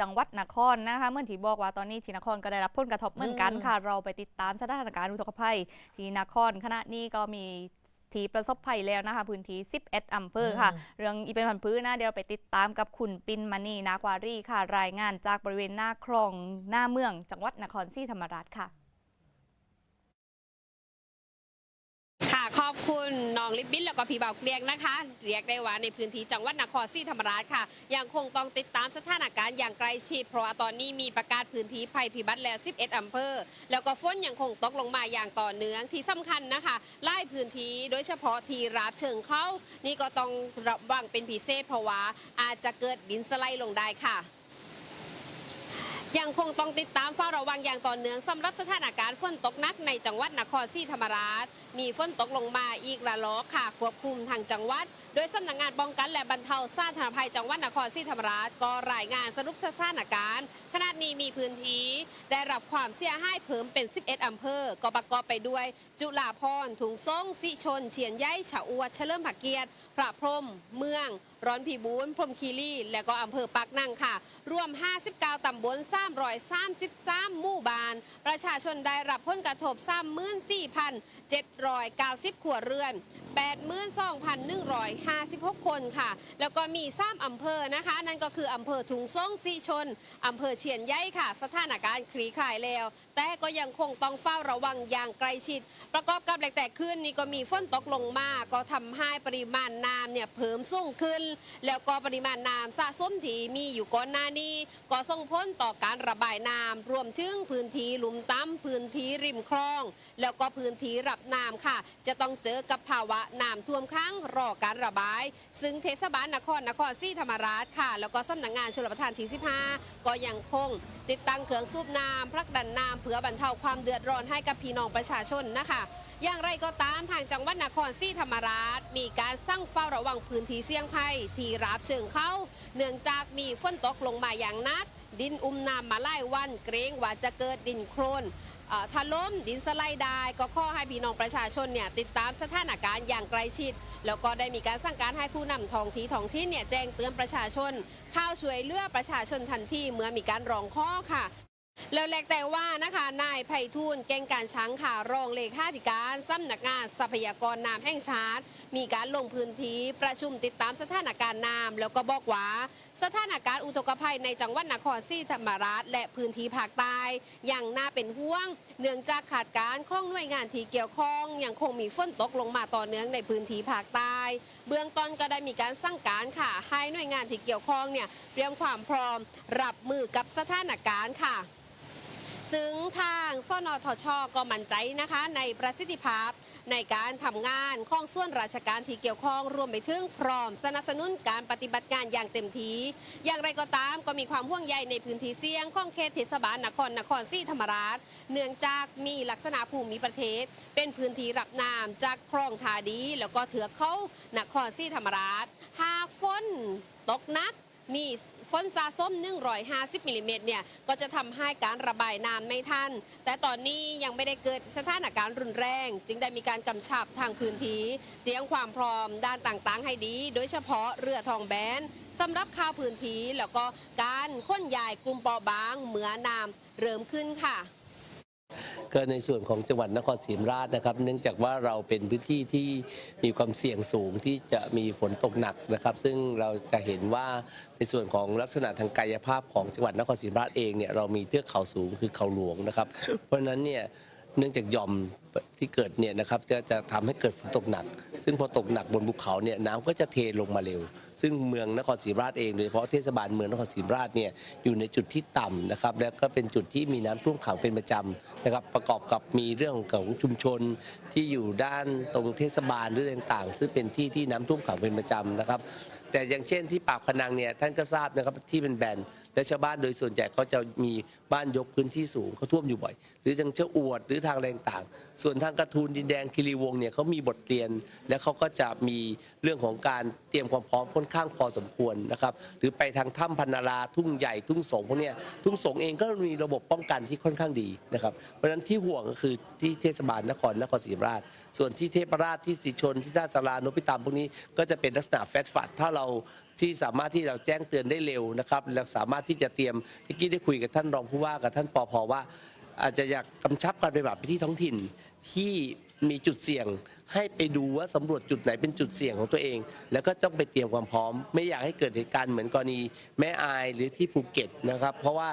จังหวัดนครนะคะเมื่อที่บอกว่าตอนนี้ที่นครก็ได้รับผลกระทบเหมือนกันค่ะ เราไปติดตามสถานการณ์อุทกภัย ที่นครขณะนี้ก็มีที่ประสบภัยแล้วนะคะ พื้นที่ 11อำเภอค่ะ เรื่องอีเป็นพันธุ์พื้นนะเดี๋ยวเราไปติดตามกับคุณปินมณีนากวารีค่ะรายงานจากบริเวณหน้าคลองหน้าเมือง จังหวัดนครศรีธรรมราชค่ะ ขอบคุณน้องลิบบิ้นแล้วก็พี่เบาเกลียงนะคะ เรียกได้ว่าในพื้นที่จังหวัดนครศรีธรรมราชค่ะ ยังคงต้องติดตามสถานการณ์อย่างใกล้ชิด เพราะว่าตอนนี้มีประกาศพื้นที่ภัยพิบัติแล้ว 11 อำเภอ แล้วก็ฝนยังคงตกลงมาอย่างต่อเนื่องที่สำคัญนะคะไล่พื้นที่โดยเฉพาะที่ราบเชิงเขานี่ก็ต้องระวังเป็นพิเศษเพราะว่าอาจจะเกิดดินสไลด์ลงได้ค่ะ ยังคงต้องติดตามเฝ้าระวังอย่างต่อเนื่องสำหรับสถานการณ์ฝนตกหนักในจังหวัดนครศรีธรรมราช มีฝนตกลงมาอีกระลอกค่ะควบคุมทางจังหวัด โดยสำนักงานป้องกันและบรรเทาสาธารณภัยจังหวัดนครศรีธรรมราชก็รายงานสรุปสถานการณ์ขณะนี้มีพื้นที่ ได้รับความเสียหายเพิ่มเป็น 11 อำเภอ ก็ประกอบไปด้วย จุฬาพรณ์ถุงซ่งสิชนเฉียนย้ายฉะอวดเฉลิมผักเกียรติ พระพรม เมือง ร้อนผีบูนพรมคีรีและก็อำเภอปากนั่งค่ะ รวม 59 ตำบล333 หมู่บ้าน ประชาชนได้รับผลกระทบ 34,790 ครัวเรือน 82,156 คนค่ะ แล้วก็มี3อำเภอนะคะ นั่นก็คืออำเภอถุงซ่งสีชนอำเภอเชียนใยค่ะ สถานการณ์คลี่คลายแล้ว แต่ก็ยังคงต้องเฝ้าระวังอย่างใกล้ชิด ประกอบกับแหลกแต่ขึ้นนี่ก็มีฝนตกลงมา ก็ทำให้ปริมาณน้ำเนี่ยเพิ่มสูงขึ้น แล้วก็ปริมาณน้ำสะสมที่มีอยู่ก่อนหน้านี้ ก็ส่งผลต่อการระบายน้ำรวมถึงพื้นที่หลุมตั้มพื้นที่ริมคลอง แล้วก็พื้นที่รับน้ำค่ะ จะต้องเจอกับภาวะน้ำท่วมขังรอการระบาย ซึ่งเทศบาลนครนครศรีธรรมราชค่ะ แล้วก็สำนักงานชลประทานที่15 ก็ยังคงติดตั้งเครื่องสูบน้ำพลักดันน้ำเพื่อบรรเทาความเดือดร้อนให้กับพี่น้องประชาชนนะคะ อย่างไรก็ตามทางจังหวัดนครศรีธรรมราช มีการสร้างเฝ้าระวังพื้นที่เสี่ยงภัยที่ราบเชิงเขาเนื่องจากมีฝนตกลงมาอย่างนักดินอุ้มน้ำมาไล่วันเกรงว่าจะเกิดดินโครน ถล่มดินสไลด์ได้ก็ข้อให้พี่น้องประชาชนเนี่ยติดตามสถานการณ์อย่างใกล้ชิด แล้วก็ได้มีการสั่งการให้ผู้นำท้องที่ท้องที่เนี่ยแจ้งเตือนประชาชน เข้าช่วยเหลือประชาชนทันทีเมื่อมีการร้องข้อค่ะ แล้วแลกแต่ว่านะคะนายไพฑูรย์เก่งการช้างค่ะรองเลขาธิการสำนักงานทรัพยากรน้ำแห่งชาติ มีการลงพื้นที่ประชุมติดตามสถานการณ์น้ำแล้วก็บอกว่าสถานการณ์อุทกภัยในจังหวัดนครศรีธรรมราช และพื้นที่ภาคใต้ยังน่าเป็นห่วง เนื่องจากขาดการข้องหน่วยงานที่เกี่ยวข้อง ยังคงมีฝนตกลงมาต่อเนื่องในพื้นที่ภาคใต้ เบื้องต้นก็ได้มีการสั่งการค่ะ ให้หน่วยงานที่เกี่ยวข้องเนี่ยเตรียมความพร้อม รับมือกับสถานการณ์ค่ะ ซึ่งทางสนทชก็มั่นใจนะคะ ในประสิทธิภาพในการทำงานของส่วนราชการที่เกี่ยวข้องรวมไปถึงพร้อมสนับสนุนการปฏิบัติงานอย่างเต็มที่ อย่างไรก็ตามก็มีความห่วงใยในพื้นที่เสี่ยงของเขตเทศบาลนครนครศรีธรรมราช เนื่องจากมีลักษณะภูมิประเทศ เป็นพื้นที่รับน้ำจากคลองทาดี แล้วก็เถือกเขานครศรีธรรมราช หากฝนตกนัก มีฝนสะสม 150มิลลิเมตรเนี่ยก็จะทำให้การระบายน้ำไม่ทัน แต่ตอนนี้ยังไม่ได้เกิดสถานการณ์รุนแรง จึงได้มีการกำชับทางพื้นที่เตรียมความพร้อมด้านต่างๆ ให้ดี โดยเฉพาะเรือทองแบนสำหรับข้าวพื้นที่แล้วก็การค้นยายกลุ่มปอบางเหมือน้ำเริ่มขึ้นค่ะ ก็ในส่วนของจังหวัดนครศรีธรรมราชนะครับ เนื่องจากว่าเราเป็นพื้นที่ที่มีความเสี่ยงสูงที่จะมีฝนตกหนักนะครับ ซึ่งเราจะเห็นว่าในส่วนของลักษณะทางกายภาพของจังหวัดนครศรีธรรมราชเองเนี่ยเรามีเทือกเขาสูงคือเขาหลวงนะครับ เพราะฉะนั้นเนี่ยเนื่องจากหย่อม ที่เกิดเนี่ยนะครับจะจะทำให้เกิดฝนตกหนัก ซึ่งพอตกหนักบนภูเขาเนี่ยน้ำก็จะเทลงมาเร็ว ซึ่งเมืองนครศรีธรรมราชเองโดยเฉพาะเทศบาลเมืองนครศรีธรรมราชเนี่ยอยู่ในจุดที่ต่ำนะครับแล้วก็เป็นจุดที่มีน้ำท่วมขังเป็นประจำนะครับประกอบกับมีเรื่องของชุมชนที่อยู่ด้านตรงเทศบาลหรืออะไรต่างๆ ซึ่งเป็นที่ที่น้ำท่วมขังเป็นประจำนะครับ แต่อย่างเช่นที่ปากพนังเนี่ยท่านก็ทราบนะครับที่เป็นแบน และชาวบ้านโดยส่วนใหญ่เขาจะมีบ้านยกพื้นที่สูงเขาท่วมอยู่บ่อย หรือทางเจ้าอวดหรือทางอะไรต่าง ส่วนทางกระทูลดินแดงคิรีวงเนี่ยเขามีบทเรียน และเขาก็จะมีเรื่องของการเตรียมความพร้อมค่อนข้างพอสมควรนะครับหรือไปทางถ้ำพันนาราทุ่งใหญ่ทุ่งสงพวกเนี้ยทุ่งสงเองก็มีระบบป้องกันที่ค่อนข้างดีนะครับเพราะฉะนั้นที่ห่วงก็คือที่เทศบาลนครนครศรีธรรมราช ส่วนที่เทพราชที่สีชนที่ท่าสารานพิตามพวกนี้ก็จะเป็นลักษณะแฟตฟัดถ้าเรา ที่สามารถที่เราแจ้งเตือนได้เร็วนะครับและสามารถที่จะเตรียมเมื่อกี้ได้คุยกับท่านรองผู้ว่ากับท่านปอพว่า อาจจะอยากกำชับการปฏิบัติไปที่ท้องถิ่นที่มีจุดเสี่ยงให้ไปดูว่าสำรวจจุดไหนเป็นจุดเสี่ยงของตัวเอง แล้วก็ต้องไปเตรียมความพร้อม ไม่อยากให้เกิดเหตุการณ์เหมือนกรณีแม่อายหรือที่ภูเก็ตนะครับ เพราะว่า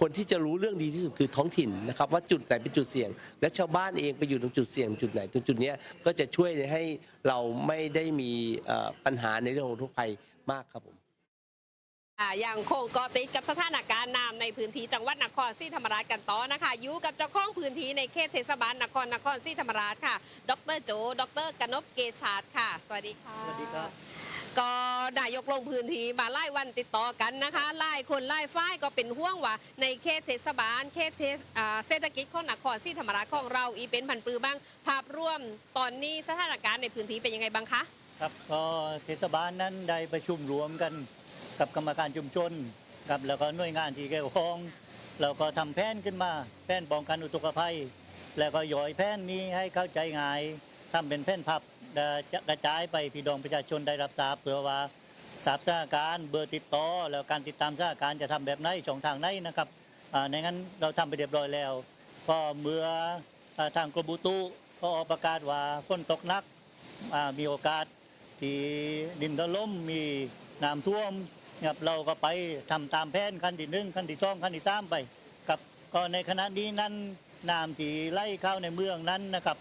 คนที่จะรู้เรื่องดีที่สุดคือท้องถิ่นนะครับว่าจุดไหนเป็นจุดเสี่ยง และชาวบ้านเองไปอยู่ตรงจุดเสี่ยง จุดไหนตรงจุดเนี้ยก็จะช่วยให้เราไม่ได้มีเอ่อปัญหาในเรื่องของทุกภัยมากครับผมอ่าอย่างคงเกาะติดกับสถานการณ์น้ำในพื้นที่จังหวัดนครศรีธรรมราชกันต่อนะคะอยู่กับเจ้าของพื้นที่ในเขตเทศบาลนครนครศรีธรรมราชค่ะ ดรโจ ดรกนพเกษาดค่ะ สวัสดีค่ะ สวัสดีครับ ก็นายกลงพื้นที่มาไล่วันติดต่อกันนะคะไล่คนไล่ฝ้ายก็เป็นห่วงว่าในเขตเทศบาลเขตเทศเศรษฐกิจของนครศรีธรรมราชของเราอีเป็นพันปลือบ้าง ภาพร่วมตอนนี้สถานการณ์ในพื้นที่เป็นยังไงบ้างคะครับก็เทศบาลนั้นได้ประชุมรวมกันกับกรรมการชุมชนครับแล้วก็หน่วยงานที่เกี่ยวข้องเราก็ทำแผนขึ้นมาแผนป้องกันอุทกภัย แล้วก็ย่อยแผนนี้ให้เข้าใจง่ายทำเป็นแผนพับ จะกระจายไปพี่น้องประชาชนได้รับทราบเพื่อว่าทราบสถานการณ์เบอร์ติดต่อแล้วการติดตามสถานการณ์จะทำแบบไหนช่องทางไหนนะครับอ่าในนั้นเราทำไปเรียบร้อยแล้ว ก็เมื่ออ่าทางกรมอุตุก็ออกประกาศว่าฝนตกหนักอ่ามีโอกาสที่ดินถล่มมีน้ำท่วมครับเราก็ไปทำตามแผนขั้นที่หนึ่งขั้นที่สองขั้นที่สามไปครับก็ในขณะนี้นั้นน้ำที่ไหลเข้าในเมืองนั้นนะครับ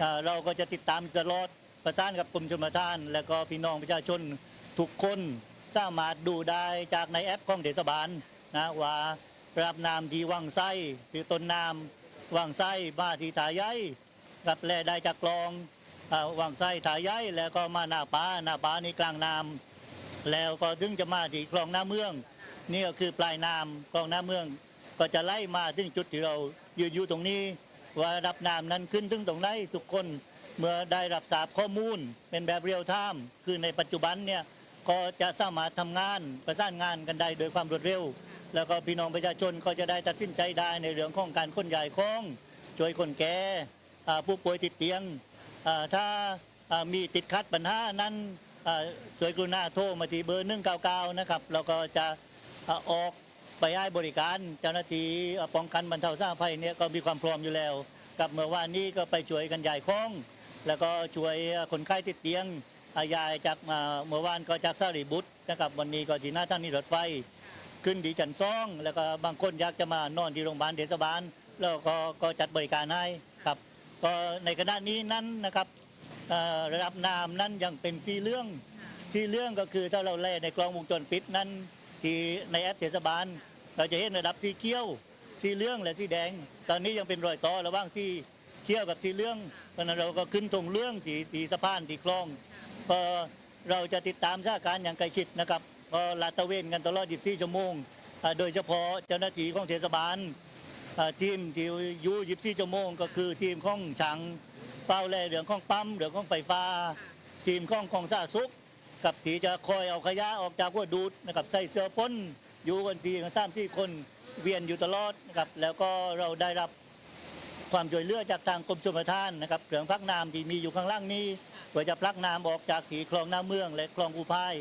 อ่าเราก็จะติดตามตลอดประสานกับกรมชลประทาน และก็พี่น้องประชาชนทุกคนสามารถดูได้จากในแอปของเทศบาลนะว่าระดับน้ำที่วังไส้ที่ต้นน้ำวังไส้มาที่ตาใหญ่กับแลได้จากกลองอ่าวางไส้ถ่ายย้ายแล้วก็มาหน้าป้าหน้าป้านี่กลางน้ำแล้วก็ถึงจะมาที่คลองหน้าเมือง นี่ก็คือปลายน้ำคลองหน้าเมือง ก็จะไล่มาถึงจุดที่เรายืนอยู่ตรงนี้ ว่าระดับน้ำนั้นขึ้นถึงตรงไหนทุกคนเมื่อได้รับทราบข้อมูล เป็นแบบเรียลไทม์คือในปัจจุบันเนี่ยก็จะสามารถทำงานประสานงานกันได้โดยความรวดเร็ว แล้วก็พี่น้องประชาชนก็จะได้ตัดสินใจได้ในเรื่องของการขนย้ายของช่วยคนแก่อ่าผู้ป่วยติดเตียงอ่าถ้าอ่ามีติดขัดปัญหานั้นอ่าช่วยกรุณาโทรมาที่เบอร์199นะครับเราก็จะออก ไปให้บริการเจ้าหน้าที่ป้องกันบรรเทาสาธารณภัยเนี่ยก็มีความพร้อมอยู่แล้ว กับเมื่อวานนี้ก็ไปช่วยกันยายคล้อง แล้วก็ช่วยคนไข้ติดเตียงอายายจากอ่าเมื่อวานก็จากสารีบุตรนะครับวันนี้ก็ที่หน้าท่านีรถไฟ ขึ้นดีจันซ่อง แล้วก็บางคนอยากจะมานอนที่โรงพยาบาลเทศบาล แล้วก็ก็จัดบริการให้ครับ ก็ในขณะนี้นั้นนะครับระดับน้ำนั้นยังเป็นสีเหลืองสีเหลืองก็คือถ้าเราแล่ในกล้องวงจรปิดนั้นที่ในแอปเทศบาล เราจะเห็นระดับสีเขียว สีเหลืองและสีแดง ตอนนี้ยังเป็นรอยต่อระหว่างสีเขียวกับสีเหลืองเพราะนั้นเราก็ขึ้นตรงเหลืองที่ที่สะพานที่คลองก็เราจะติดตามสถานการณ์อย่างใกล้ชิดนะครับก็ลาดตระเวนกันตลอด 24 ชั่วโมงโดยเฉพาะเจ้าหน้าที่ของเทศบาลทีมที่อยู่ 24 ชั่วโมง ก็คือทีมของช่างเฝ้าแลเรื่องของปั๊มเรื่องของไฟฟ้า ทีมของของสาธารณสุขกับที่จะคอยเอาขยะออกจากหัวดูดนะครับใส่เสื้อพ่น อยู่กันทีกันสามที่คนเวียนอยู่ตลอดนะครับแล้วก็เราได้รับความช่วยเหลือจากทางกรมชลประทานนะครับเครื่องพักน้ำที่มีอยู่ข้างล่างนี้เพื่อจะพลักน้ำออกจากขีคลองหน้ำเมือง และคลองอุพาย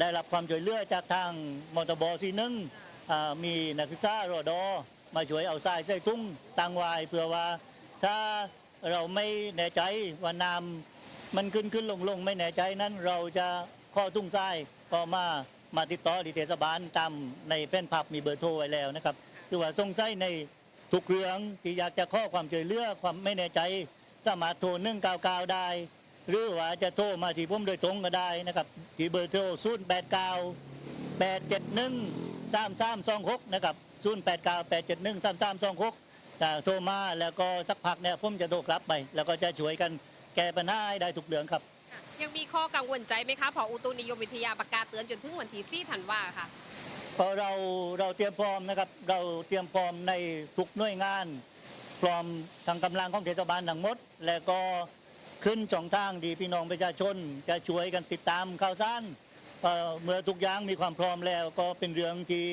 ได้รับความช่วยเหลือจากทางมอเตอร์บอซีหนึงอ่ามีนักศึกษารอดอมาช่วยเอาทรายใส่ตุ้งตังไวายเพื่อว่าถ้าเราไม่แน่ใจว่าน้ำมันขึ้นขึ้นลงลงไม่แน่ใจนั้นเราจะข้อตุ้งทรายก็มา มาติดต่อที่เทศบาลตามในแผ่นพับมีเบอร์โทรไว้แล้วนะครับคือว่าสงสัยในทุกเรื่องที่อยากจะข้อความช่วยเหลือความไม่แน่ใจสามารถโทรหนึ่งเก้าเก้าได้ หรือว่าจะโทรมาที่ผมโดยตรงก็ได้นะครับที่เบอร์โทรศูนย์แปดเก้าแปดเจ็ดหนึ่งสามสามสองหกนะครับศูนย์แปดเก้าแปดเจ็ดหนึ่งสามสามสองหกโทรมาแล้วก็สักพักเนี่ยผมจะโทรกลับไป แล้วก็จะช่วยกันแก้ปัญหาให้ได้ทุกเรื่องครับ ยังมีข้อกังวลใจไหมคะพออุตุนิยมวิทยาประกาศเตือนจนถึงวันที่4ธันวาค่ะพอเราเราเตรียมพร้อมนะครับเราเตรียมพร้อมในทุกหน่วยงาน พร้อมทางกำลังของเทศบาลทั้งหมด และก็ขึ้นจ่องทางดีพี่น้องประชาชน จะช่วยกันติดตามข่าวสารเอ่อเมื่อทุกอย่างมีความพร้อมแล้วก็เป็นเรื่องที่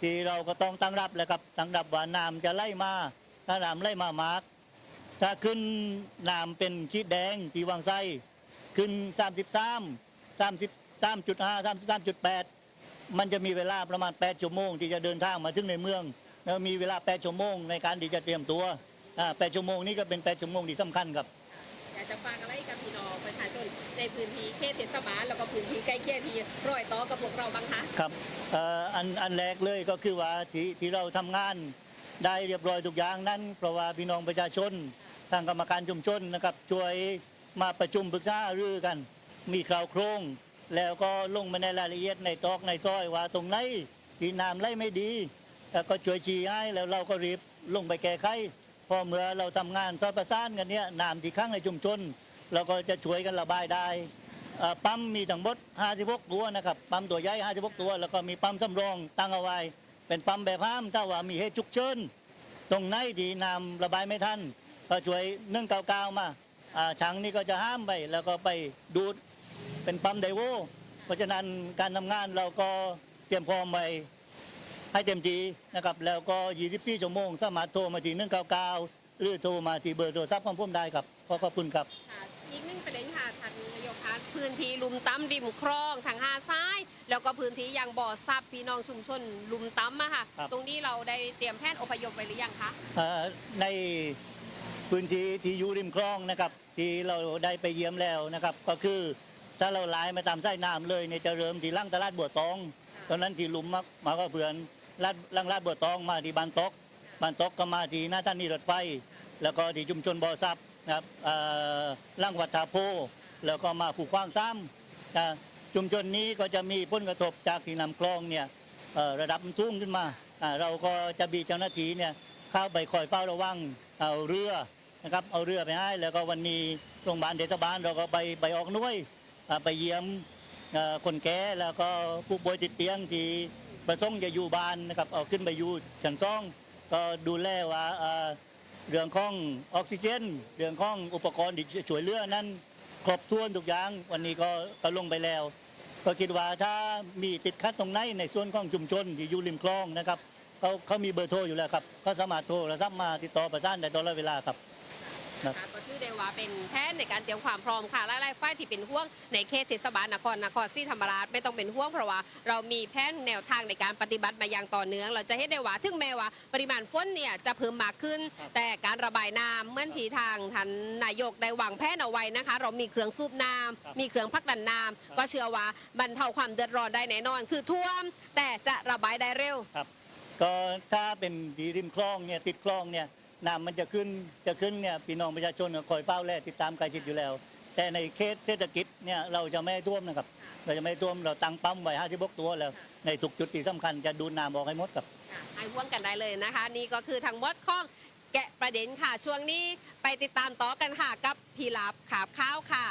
ที่เราก็ต้องตั้งรับแหละครับตั้งรับว่าน้ำจะไล่มาถ้าน้ำไล่มามากถ้าขึ้นน้ำเป็นขีดแดงที่วางไส้ ขึ้น 33 30 33.5 33.8 มันจะมีเวลาประมาณ 8 ชั่วโมง ที่จะเดินทางมาถึงในเมืองแล้วมีเวลา 8 ชั่วโมงในการที่จะเตรียมตัวอ่า8ชั่วโมงนี้ก็เป็น 8 ชั่วโมงที่สำคัญครับอยากจะฝากอะไรกับพี่น้องประชาชนในพื้นที่เขตเทศบาลแล้วก็พื้นที่ใกล้เคียงที่รอยต่อกับพวกเราบ้างคะครับเอ่ออันอันแรกเลยก็คือว่าที่ที่เราทำงานได้เรียบร้อยทุกอย่างนั้น เพราะว่าพี่น้องประชาชนทางกรรมการชุมชนนะครับช่วย มาประชุมปรึกษารือกัน มีข่าวโครง แล้วก็ลงมาในรายละเอียดในตอกในซอยว่าตรงไหนที่น้ำไหลไม่ดีแล้วก็ช่วยชี้ให้แล้วเราก็รีบลงไปแก้ไขพอเมื่อเราทำงานซอยประสานกันเนี่ยน้ำที่ข้างในชุมชนเราก็จะช่วยกันระบายได้ปั๊มมีทั้งหมด56ตัวนะครับปั๊มตัวใหญ่56ตัว แล้วก็มีปั๊มสำรองตั้งเอาไว้ เป็นปั๊มแบบห้ามถ้าว่ามีเหตุฉุกเฉินตรงไหนที่น้ำระบายไม่ทันก็ช่วยนึ่งเกาวๆมา อ่าถังนี่ก็จะห้ามไปแล้วก็ไปดูดเป็นปั๊มไดโวเพราะฉะนั้นการทำงานเราก็เตรียมพร้อมไว้ให้เต็มที่นะครับ แล้วก็ 24 ชั่วโมง สามารถโทรมาที่199 หรือโทรมาที่เบอร์โทรศัพท์ของผมได้ครับขอขอบคุณครับ ค่ะอีกหนึ่งประเด็นค่ะท่านนายกคะพื้นที่ลุมตั้มริมคลองทางหาซ้าย แล้วก็พื้นที่ยังบ่อซับพี่น้องชุมชนลุมตั้มอะค่ะ ครับ ตรงนี้เราได้เตรียมแผนอพยพไว้หรือยังคะ เอ่อใน พื้นที่ที่อยู่ริมคลองนะครับ ที่เราได้ไปเยี่ยมแล้วนะครับ ก็คือถ้าเราไล่มาตามไส้น้ำเลยเนี่ยจะเริ่มที่ล่างตลาดบัวตองตอนนั้นที่ลุมมามาก็เพื่อนลาดล่างลาดบัวตองมาที่บานตกบานตกก็มาที่หน้าท่านีรถไฟ แล้วก็ที่ชุมชนบ่อซับนะครับอ่อล่างวัดทาโพ แล้วก็มาผูกขว้างซ้ำนะชุมชนนี้ก็จะมีผลกระทบจากที่นำคลองเนี่ยระดับสูงขึ้นมา เราก็จะมีเจ้าหน้าที่เนี่ยเข้าไปคอยเฝ้าระวังเเรือ นะครับเอาเรือไปให้แล้วก็วันนี้โรงพยาบาลเทศบาลเราก็ไปไปออกหน่วยไปเยี่ยมคนแก่แล้วก็ผู้ป่วยติดเตียงที่ประสงค์จะอยู่บ้านนะครับเอาขึ้นไปอยู่ชั้นสองก็ดูแลว่าเรื่องของออกซิเจน เรื่องของอุปกรณ์ที่ช่วยเหลือนั้นครบถ้วนทุกอย่างวันนี้ก็ก็ลงไปแล้ว ก็คิดว่าถ้ามีติดขัดตรงไหนในส่วนของชุมชนที่อยู่ริมคลองนะครับเขาเขามีเบอร์โทรอยู่แล้วครับก็สามารถโทรศัพท์มาติดต่อประสานได้ตลอดเวลาครับ ครับค่ะก็ถือได้ว่าเป็นแผนในการเตรียมความพร้อมค่ะและรายฝ่ายที่เป็นห่วงในเขตเทศบาลนครนครศรีธรรมราชไม่ต้องเป็นห่วงเพราะว่าเรามีแผนแนวทางในการปฏิบัติมาอย่างต่อเนื่อง เราจะเห็นได้ว่าถึงแม้ว่าปริมาณฝนเนี่ยจะเพิ่มมากขึ้น แต่การระบายน้ำเหมื่อนที่ทางท่านนายกได้วางแผนเอาไว้นะคะ เรามีเครื่องสูบน้ำมีเครื่องพักดันน้ำก็เชื่อว่าบรรเทาความเดือดร้อนได้แน่นอน คือท่วม แต่จะระบายได้เร็ว ครับ ก็ถ้าเป็นที่ริมคลองเนี่ยติดคลองเนี่ย น้ำมันจะขึ้นจะขึ้นเนี่ยพี่น้องประชาชนก็คอยเฝ้าแลติดตามการชิดอยู่แล้ว แต่ในเขตเศรษฐกิจเนี่ยเราจะไม่ท่วมนะครับ เราจะไม่ท่วมเราตั้งปั๊มไว้ห้าสิบกตัวแล้ว ในทุกจุดที่สำคัญจะดูน้ำออกให้หมดครับไอ้ห่วงกันได้เลยนะคะ นี่ก็คือทางมดข้องแกะประเด็นค่ะ ช่วงนี้ไปติดตามต่อกันค่ะกับพีลาบขาบข้าวค่ะ